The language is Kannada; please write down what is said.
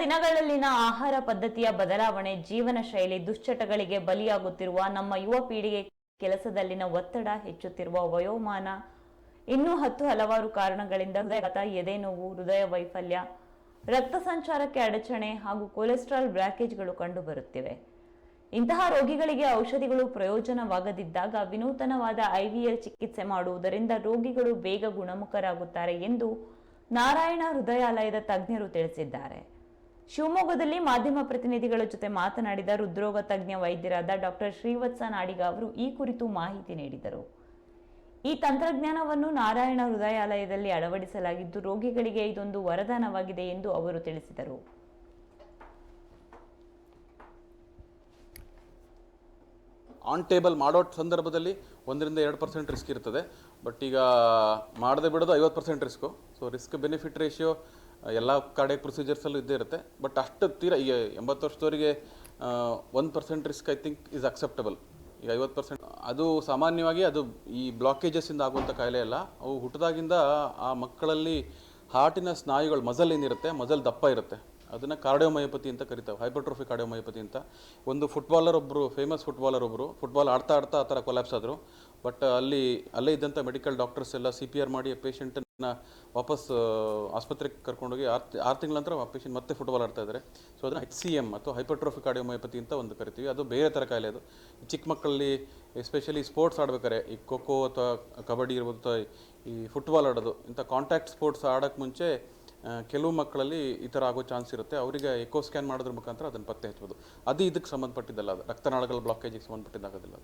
ದಿನಗಳಲ್ಲಿನ ಆಹಾರ ಪದ್ಧತಿಯ ಬದಲಾವಣೆ ಜೀವನ ಶೈಲಿ ದುಶ್ಚಟಗಳಿಗೆ ಬಲಿಯಾಗುತ್ತಿರುವ ನಮ್ಮ ಯುವ ಪೀಳಿಗೆ ಕೆಲಸದಲ್ಲಿನ ಒತ್ತಡ ಹೆಚ್ಚುತ್ತಿರುವ ವಯೋಮಾನ ಇನ್ನೂ ಹತ್ತು ಹಲವಾರು ಕಾರಣಗಳಿಂದ ಹೃದಯಘಾತ ಎದೆ ನೋವು, ಹೃದಯ ವೈಫಲ್ಯ, ರಕ್ತ ಸಂಚಾರಕ್ಕೆ ಅಡಚಣೆ ಹಾಗೂ ಕೊಲೆಸ್ಟ್ರಾಲ್ ಬ್ರಾಕೇಜ್ಗಳು ಕಂಡುಬರುತ್ತಿವೆ ಇಂತಹ ರೋಗಿಗಳಿಗೆ ಔಷಧಿಗಳು ಪ್ರಯೋಜನವಾಗದಿದ್ದಾಗ ವಿನೂತನವಾದ ಐವಿಎಲ್ ಚಿಕಿತ್ಸೆ ಮಾಡುವುದರಿಂದ ರೋಗಿಗಳು ಬೇಗ ಗುಣಮುಖರಾಗುತ್ತಾರೆ ಎಂದು ನಾರಾಯಣ ಹೃದಯಾಲಯದ ತಜ್ಞರು ತಿಳಿಸಿದ್ದಾರೆ. ಶಿವಮೊಗ್ಗದಲ್ಲಿ ಮಾಧ್ಯಮ ಪ್ರತಿನಿಧಿಗಳ ಜೊತೆ ಮಾತನಾಡಿದ ಹೃದ್ರೋಗ ತಜ್ಞ ವೈದ್ಯರಾದ ಡಾಕ್ಟರ್ ಶ್ರೀವತ್ಸ ನಾಡಿಗ ಅವರು ಈ ಕುರಿತು ಮಾಹಿತಿ ನೀಡಿದರು. ಈ ತಂತ್ರಜ್ಞಾನವನ್ನು ನಾರಾಯಣ ಹೃದಯಾಲಯದಲ್ಲಿ ಅಳವಡಿಸಲಾಗಿದ್ದು, ರೋಗಿಗಳಿಗೆ ಇದೊಂದು ವರದಾನವಾಗಿದೆ ಎಂದು ಅವರು ತಿಳಿಸಿದರು. ಆನ್ ಟೇಬಲ್ ಮಾಡೋ ಸಂದರ್ಭದಲ್ಲಿ ಒಂದರಿಂದ ಎರಡು ಪರ್ಸೆಂಟ್ ರಿಸ್ಕ್ ಇರ್ತದೆ. ಬಟ್ ಈಗ ಮಾಡದೆ ಬಿಡೋದು ಐವತ್ತು percent risk so risk benefit ratio ಎಲ್ಲ ಕಾರ್ಡಿಯಕ್ ಪ್ರೊಸೀಜರ್ಸಲ್ಲೂ ಇದ್ದೇ ಇರುತ್ತೆ. ಬಟ್ ಅಷ್ಟು ತೀರ, ಈಗ ಎಂಬತ್ತು ವರ್ಷದವರಿಗೆ ಒಂದು percent risk I think is acceptable ಈಗ ಐವತ್ತು ಪರ್ಸೆಂಟ್ ಅದು ಸಾಮಾನ್ಯವಾಗಿ ಅದು ಈ ಬ್ಲಾಕೇಜಸ್ಸಿಂದ ಆಗುವಂಥ ಕಾಯಿಲೆ ಅಲ್ಲ. ಅವು ಹುಟ್ಟಿದಾಗಿಂದ ಆ ಮಕ್ಕಳಲ್ಲಿ ಹಾರ್ಟಿನ ಸ್ನಾಯುಗಳು ಮಜಲ್ ಏನಿರುತ್ತೆ ಮಜಲ್ ದಪ್ಪ ಇರುತ್ತೆ. ಅದನ್ನು ಕಾರ್ಡಿಯೋಮಯೋಪತಿ ಅಂತ ಕರಿತಾವೆ ಹೈಪರ್ಟ್ರೋಫಿ ಕಾರ್ಡಿಯೋಮಯೋಪತಿ ಅಂತ. ಒಂದು ಫುಟ್ಬಾಲರ್ ಒಬ್ಬರು ಫೇಮಸ್ ಫುಟ್ಬಾಲರ್ ಒಬ್ಬರು ಫುಟ್ಬಾಲ್ ಆಡ್ತಾ ಆಡ್ತಾ ಆ ಥರ ಕೊಲ್ಯಾಪ್ಸ್ ಆದರು. ಬಟ್ ಅಲ್ಲಿ, ಅಲ್ಲೇ ಇದ್ದಂಥ ಮೆಡಿಕಲ್ ಡಾಕ್ಟರ್ಸ್ ಎಲ್ಲ ಸಿ ಪಿ ಆರ್ ಮಾಡಿ ಪೇಷಂಟನ್ನು ವಾಪಸ್ ಆಸ್ಪತ್ರೆಗೆ ಕರ್ಕೊಂಡೋಗಿ ಆರು ಆರು ತಿಂಗಳ ನಂತರ ಪೇಷಂಟ್ ಮತ್ತೆ ಫುಟ್ಬಾಲ್ ಆಡ್ತಾ ಇದ್ದಾರೆ. ಸೊ ಅದನ್ನು ಎಚ್ ಸಿ ಎಂ ಅಥವಾ ಹೈಪರ್ಟ್ರೋಫಿ ಕಾರ್ಡಿಯೋಮಯೋಪತಿ ಅಂತ ಒಂದು ಕರಿತೀವಿ. ಅದು ಬೇರೆ ಥರ ಕಾಯಿಲೆ ಅದು. ಚಿಕ್ಕ ಮಕ್ಕಳಲ್ಲಿ ಎಸ್ಪೆಷಲಿ ಸ್ಪೋರ್ಟ್ಸ್ ಆಡ್ಬೇಕಾರೆ ಈ ಖೋಖೋ ಅಥವಾ ಕಬಡ್ಡಿ ಇರ್ಬೋದು ಅಥವಾ ಈ ಫುಟ್ಬಾಲ್ ಆಡೋದು, ಇಂಥ ಕಾಂಟ್ಯಾಕ್ಟ್ ಸ್ಪೋರ್ಟ್ಸ್ ಆಡೋಕ್ಕೆ ಮುಂಚೆ ಕೆಲವು ಮಕ್ಕಳಲ್ಲಿ ಈ ಥರ ಆಗೋ ಚಾನ್ಸ್ ಇರುತ್ತೆ. ಅವರಿಗೆ ಎಕೋ ಸ್ಕ್ಯಾನ್ ಮಾಡೋದ್ರ ಮುಖಾಂತರ ಅದನ್ನು ಪತ್ತೆ ಹಚ್ಬೋದು. ಅದು ಇದಕ್ಕೆ ಸಂಬಂಧಪಟ್ಟಿದ್ದಲ್ಲ ಅದು. ರಕ್ತನಾಳಗಳ ಬ್ಲಾಕೇಜಿಗೆ ಸಂಬಂಧಪಟ್ಟಿದ್ದಾಗೋದಿಲ್ಲ.